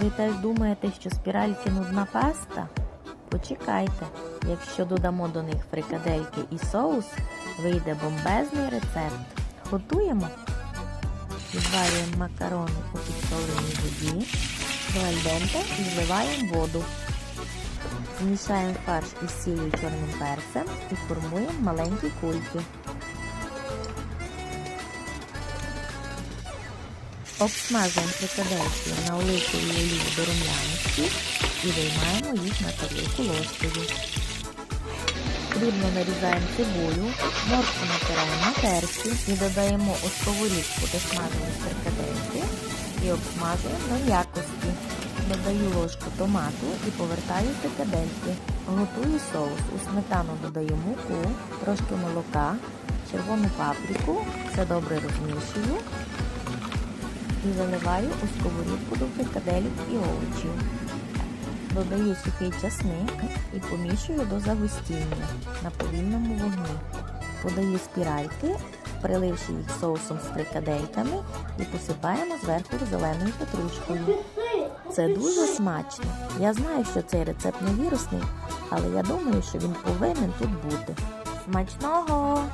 Ви теж думаєте, що спіральки нудна паста? Почекайте, якщо додамо до них фрикадельки і соус, вийде бомбезний рецепт. Готуємо. Відварюємо макарони у підсоленій воді, до і вливаємо воду. Змішаємо фарш із сіллю чорним перцем і формуємо маленькі кульки. Обсмажуємо фрикадельки на оливковій олії до рум'яності і виймаємо їх на тарілку ложкою. Дрібно нарізаємо цибулю, моркву натираємо на терці і додаємо у сковорідку досмажені фрикадельки і обсмажуємо до м'якості. Додаю ложку томату і повертаю фрикадельки. Готую соус. У сметану додаю муку, трошки молока, червону паприку, все добре розмішую і заливаю у сковорідку до фрикаделів і овочів. Додаю сухий часник і помішую до загустіння на повільному вогні. Подаю спіральки, приливши їх соусом з фрикадельками і посипаємо зверху зеленою петрушкою. Це дуже смачно. Я знаю, що цей рецепт не вірусний, але я думаю, що він повинен тут бути. Смачного!